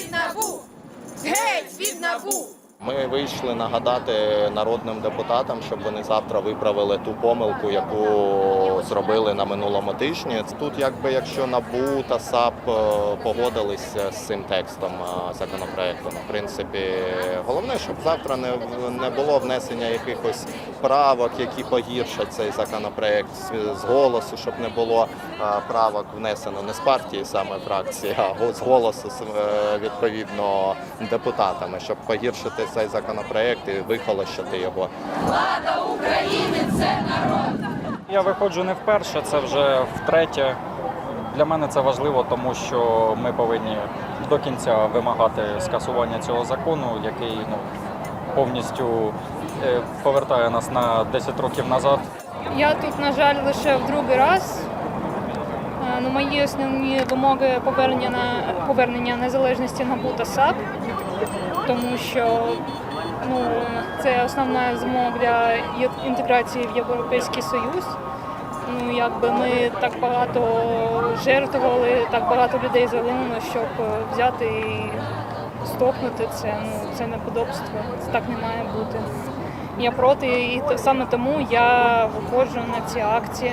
від набу! Геть від набу! Ми вийшли нагадати народним депутатам, щоб вони завтра виправили ту помилку, яку зробили на минулому тижні. Тут, якби якщо НАБУ та САП е, погодилися з цим текстом е, законопроекту, в принципі, головне, щоб завтра не, не було внесення якихось правок, які погіршать цей законопроект з- голосу, щоб не було е, правок внесено не з партії саме фракції, а з голосу е, відповідно депутатами, щоб погіршити цей законопроект і вихолощити його. Влада України це народ. Я виходжу не вперше, це вже втретє. Для мене це важливо, тому що ми повинні до кінця вимагати скасування цього закону, який ну, повністю е, повертає нас на 10 років назад. Я тут, на жаль, лише в другий раз. Е, Ну, мої основні вимоги повернення на повернення незалежності НАБУ та САП, тому що ну, це основна змога для інтеграції в Європейський Союз. Ну, якби ми так багато жертвували, так багато людей загинуло, щоб е, взяти і стопнути це. Ну, це неподобство. Це так не має бути. Я проти, і саме тому я виходжу на ці акції.